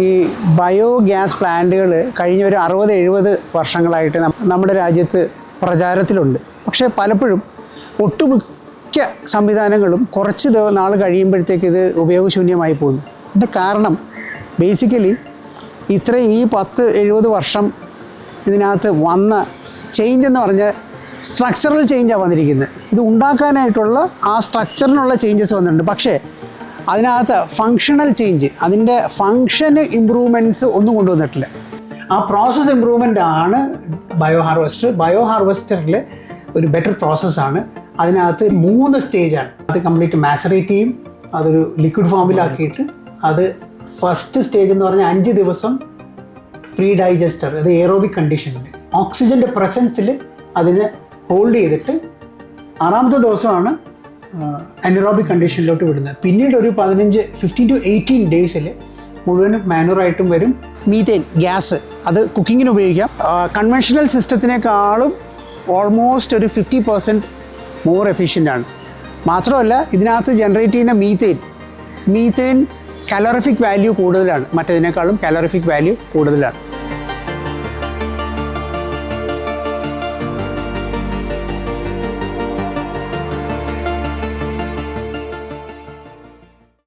ഈ ബയോഗ്യാസ് പ്ലാന്റുകൾ കഴിഞ്ഞ ഒരു അറുപത് എഴുപത് വർഷങ്ങളായിട്ട് നമ്മുടെ രാജ്യത്ത് പ്രചാരത്തിലുണ്ട്. പക്ഷേ പലപ്പോഴും ഒട്ടുമിക്ക സംവിധാനങ്ങളും കുറച്ച് നാൾ കഴിയുമ്പോഴത്തേക്ക് ഇത് ഉപയോഗശൂന്യമായി പോകുന്നു. ഇതിന്റെ കാരണം ബേസിക്കലി ഇത്രയും ഈ പത്ത് എഴുപത് വർഷം ഇതിനകത്ത് വന്ന ചേഞ്ച് എന്ന് പറഞ്ഞാൽ സ്ട്രക്ചറൽ ചേഞ്ചാണ് വന്നിരിക്കുന്നത്. ഇത് ഉണ്ടാക്കാനായിട്ടുള്ള ആ സ്ട്രക്ചറിനുള്ള ചേഞ്ചസ് വന്നിട്ടുണ്ട്. പക്ഷേ അതിനകത്ത് ഫങ്ഷണൽ ചേഞ്ച് അതിന്റെ ഫങ്ഷന് ഇമ്പ്രൂവ്മെന്റ്സ് ഒന്നും കൊണ്ടുവന്നിട്ടില്ല. ആ പ്രോസസ്സ് ഇമ്പ്രൂവ്മെന്റ് ആണ് ബയോ ഹാർവെസ്റ്റർ ബയോ ഹാർവെസ്റ്ററിൽ ഒരു ബെറ്റർ പ്രോസസ്സാണ് അതിനകത്ത് മൂന്ന് സ്റ്റേജാണ് അത് കംപ്ലീറ്റ് മാസറേറ്റ് ചെയ്യും. അതൊരു ലിക്വിഡ് ഫോമിലാക്കിയിട്ട് അത് ഫസ്റ്റ് സ്റ്റേജ് എന്ന് പറഞ്ഞാൽ അഞ്ച് ദിവസം പ്രീ ഡൈജസ്റ്റർ അത് എയറോബിക് കണ്ടീഷനിൽ ഓക്സിജന്റെ പ്രസൻസിൽ അതിനെ ഹോൾഡ് ചെയ്തിട്ട് ആറാമത്തെ ദിവസമാണ് അനറോബിക് കണ്ടീഷനിലോട്ട് വിടുന്നത്. പിന്നീട് ഒരു പതിനഞ്ച് ഫിഫ്റ്റീൻ ടു എയ്റ്റീൻ ഡേയ്സിൽ മുഴുവനും മാനുവറായിട്ടും വരും. മീതേൻ ഗ്യാസ് അത് കുക്കിങ്ങിന് ഉപയോഗിക്കാം. കൺവെൻഷണൽ സിസ്റ്റത്തിനേക്കാളും ഓൾമോസ്റ്റ് ഒരു ഫിഫ്റ്റി പെർസെന്റ് മോർ എഫിഷ്യന്റ് ആണ്. മാത്രമല്ല ഇതിനകത്ത് ജനറേറ്റ് ചെയ്യുന്ന മീതേൻ മീതേൻ കലോറിഫിക് വാല്യൂ കൂടുതലാണ്. മറ്റേതിനേക്കാളും കലോറിഫിക് വാല്യൂ കൂടുതലാണ്.